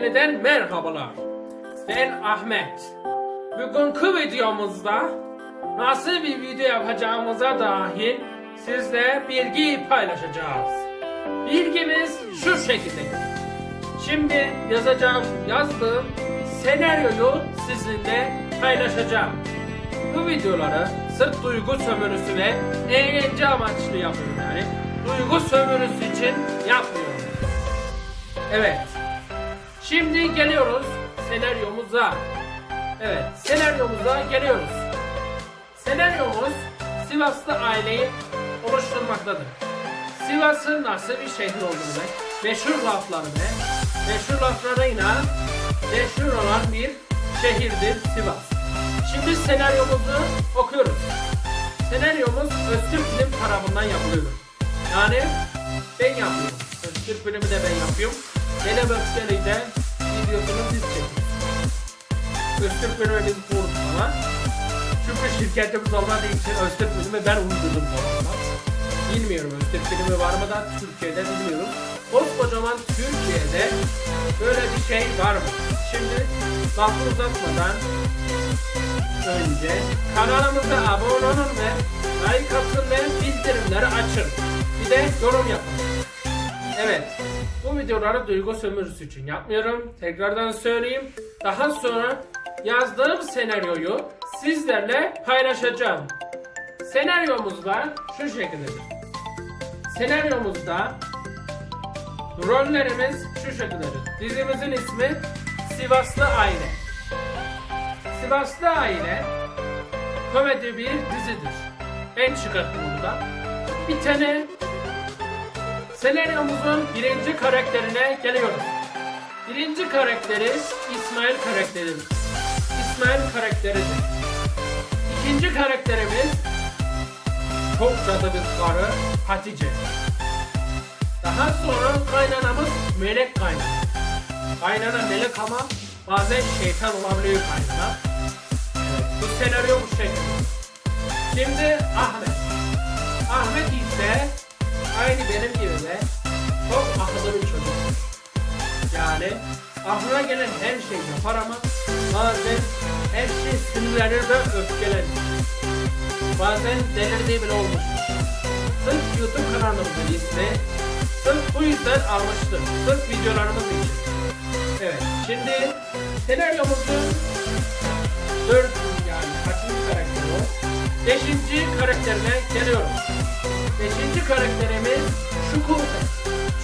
yeniden merhabalar. Ben Ahmet. Bugünkü videomuzda nasıl bir video yapacağımıza dair sizle bilgi paylaşacağız. Bilgimiz şu şekilde. Şimdi yazacağım, yazdığım senaryoyu sizinle paylaşacağım. Bu videoları sırf duygu sömürüsü ve eğlence amaçlı yapıyorum yani. Duygu sömürüsü için yapmıyorum. Evet. Şimdi geliyoruz senaryomuza. Evet, senaryomuza geliyoruz. Senaryomuz Sivaslı aileyi oluşturmaktadır. Sivas'ın nasıl bir şehir olduğunu meşhur laflarını, meşhur laflarıyla meşhur olan bir şehirdir Sivas. Şimdi senaryomuzu okuyoruz. Senaryomuz Öztürk Film tarafından yapılıyor. Yani ben yapıyorum. Öztürk filmi de ben yapıyorum. Gene Öfkeli de videosunu biz çekiyoruz. Öztürk biz kurduk falan. Çünkü şirketimiz olmadığı için Öztürk filmi ben uydurdum falan. Bilmiyorum Öztürk filmi var mı da Türkiye'de bilmiyorum. Koskocaman Türkiye'de böyle bir şey var mı? Şimdi lafı uzatmadan önce kanalımıza abone olun ve like atın ve bildirimleri açın. Bir de yorum yapın. Evet. Bu videoları duygu sömürüsü için yapmıyorum. Tekrardan söyleyeyim. Daha sonra yazdığım senaryoyu sizlerle paylaşacağım. Senaryomuzda şu şekildedir. Senaryomuzda rollerimiz şu şekildedir. Dizimizin ismi Sivaslı Aile. Sivaslı Aile komedi bir dizidir. Ben çıkarttım bunu da. Bir tane senaryomuzun birinci karakterine geliyoruz. Birinci karakteri İsmail karakteridir. İsmail karakteridir. İkinci karakterimiz çok cadı bir karı Hatice. Daha sonra kaynanamız Melek kaynana. Kaynana melek ama bazen şeytan olabiliyor kaynana. Bu senaryo bu şekilde. Şimdi Ahmet. Ahmet ise aynı benim de çok akıllı bir çocuktur. Yani aklına gelen her şeyi yapar ama bazen her şey sinirlenir ve öfkelenir. Bazen delirdiği bile olmuştur. Sırf YouTube kanalımızın ismi sırf bu yüzden almıştım. Sırf videolarımız için. Evet, şimdi senaryomuzun dört yani kaçıncı karakteri o? Beşinci karakterine geliyorum. Beşinci karakterimiz Şukufe.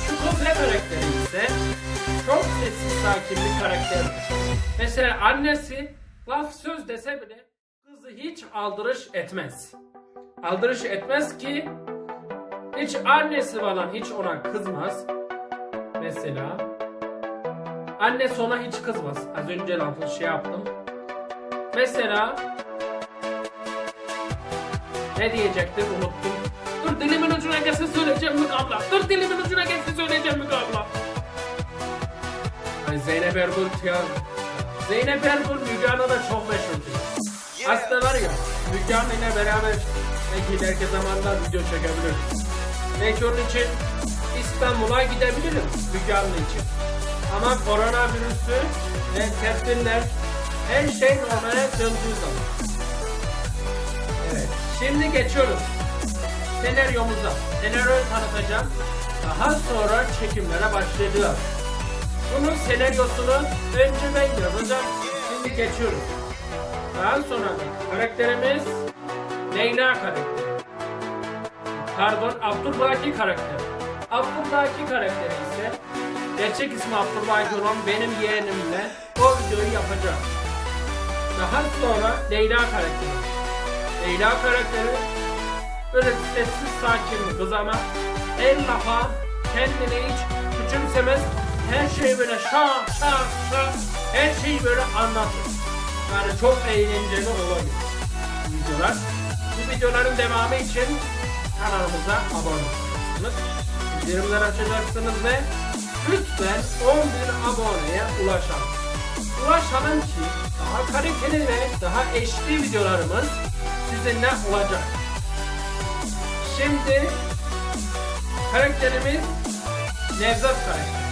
Şukufe karakteri ise çok sessiz sakin bir karakterdir. Mesela annesi laf söz dese bile kızı hiç aldırış etmez. Aldırış etmez ki hiç annesi falan hiç ona kızmaz. Mesela annesi ona hiç kızmaz. Az önce lafı şey yaptım. Mesela ne diyecektim unuttum. Zeynep Ergül ya. Zeynep Ergül Müge An'a da çok meşhurdu. Aslında var ya Müge An'la ile beraber belki ileriki zamanda video çekebiliriz. Belki onun için İstanbul'a gidebilirim Müge Anlı için. Ama koronavirüsü ve tedbirler her şey normale döndüğü zaman. Evet. Şimdi geçiyoruz. Senaryomuza. Senaryoyu tanıtacağım. Daha sonra çekimlere başlayacağız. Bunun senaryosunu önce ben yazacağım. Şimdi geçiyoruz. Daha sonra karakterimiz Leyla karakteri. Pardon Abdülbaki karakteri. Abdülbaki karakteri ise gerçek ismi Abdülbaki olan benim yeğenimle o videoyu yapacağım. Daha sonra Leyla karakteri. Leyla karakteri böyle sessiz sakin bir kız ama el lafa kendini hiç küçümsemez. Her şeyi böyle şak şak şak her şeyi böyle anlatır. Yani çok eğlenceli olabilir videolar. Bu videoların devamı için kanalımıza abone olursunuz. Bildirimleri açacaksınız ve lütfen 10 bin aboneye ulaşalım. Ulaşalım ki daha kaliteli ve daha HD videolarımız sizinle olacak. Şimdi karakterimiz Nevzat karakteri.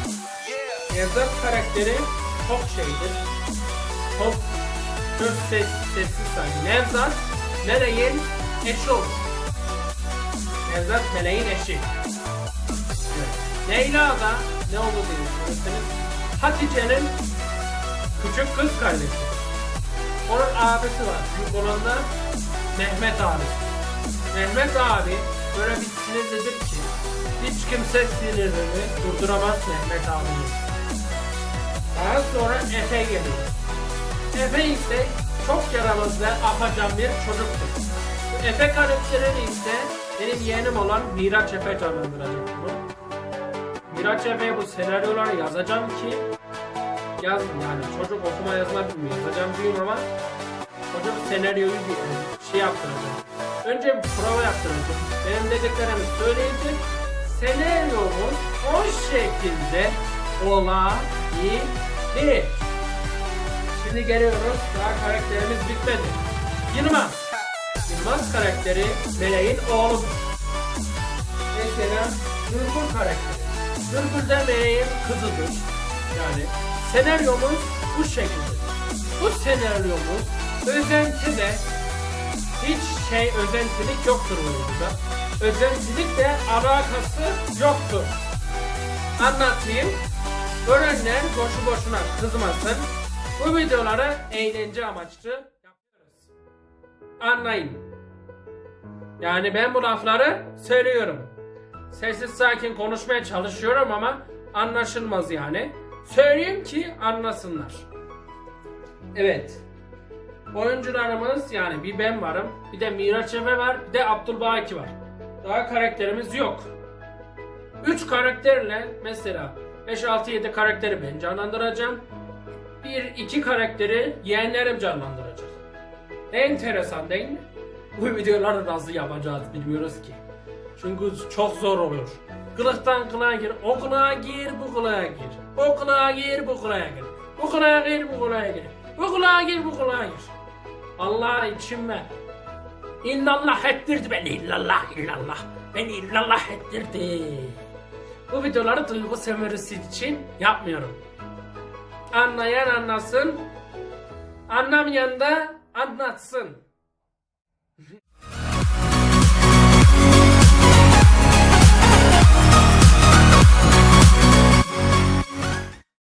Nevzat karakteri çok şeydir. Çok çok ses, sessiz sanki. Nevzat Meleğin eşi olur. Nevzat Meleğin eşi. Evet. Leyla da ne oldu diye Hatice'nin küçük kız kardeşi. Onun abisi var. Büyük olan da Mehmet abi. Mehmet abi böyle bir sinirlidir ki hiç kimse sinirini durduramaz Mehmet abiyi. Daha sonra Efe geliyor. Efe ise çok yaramaz ve afacan bir çocuktur. Efe karakterini ise benim yeğenim olan Miraç Efe canlandıracak bunu. Miraç Efe'ye bu senaryoları yazacağım ki yaz yani çocuk okuma yazma bilmiyor. Yazacağım diyorum ama çocuk senaryoyu bir şey yaptıracak. Önce bir prova yaptıracak. Benim dediklerimi söyleyecek. Senaryomuz o şekilde olabilir. Şimdi geliyoruz. Daha karakterimiz bitmedi. Yılmaz. Yılmaz karakteri Meleğin oğludur. Mesela Nurgül karakteri. Nurgül de Meleğin kızıdır. Yani senaryomuz bu şekilde. Bu senaryomuz özentide hiç şey özentilik yoktur oyunda. Özentilikle alakası yoktur. Anlatayım. Görenler boşu boşuna kızmasın. Bu videoları eğlence amaçlı yapıyoruz. Anlayın. Yani ben bu lafları söylüyorum. Sessiz sakin konuşmaya çalışıyorum ama anlaşılmaz yani. Söyleyeyim ki anlasınlar. Evet. Oyuncularımız yani bir ben varım, bir de Miraç Efe var, bir de Abdülbaki var. Daha karakterimiz yok. 3 karakterle mesela 5 6 7 karakteri ben canlandıracağım. 1 2 karakteri yeğenlerim canlandıracak. Enteresan değil mi? Bu videoları nasıl yapacağız bilmiyoruz ki. Çünkü çok zor oluyor. Kılıktan kılığa gir, o kılığa gir, bu kılığa gir. O kılığa gir, bu kılığa gir. Bu kılığa gir, bu kılığa gir. Bu kılığa gir, bu kılığa gir. Allah içime illallah ettirdi beni illallah illallah. Beni illallah ettirdi. Bu videoları duygu sömürüsü için yapmıyorum. Anlayan anlasın. Anlamayan da anlatsın.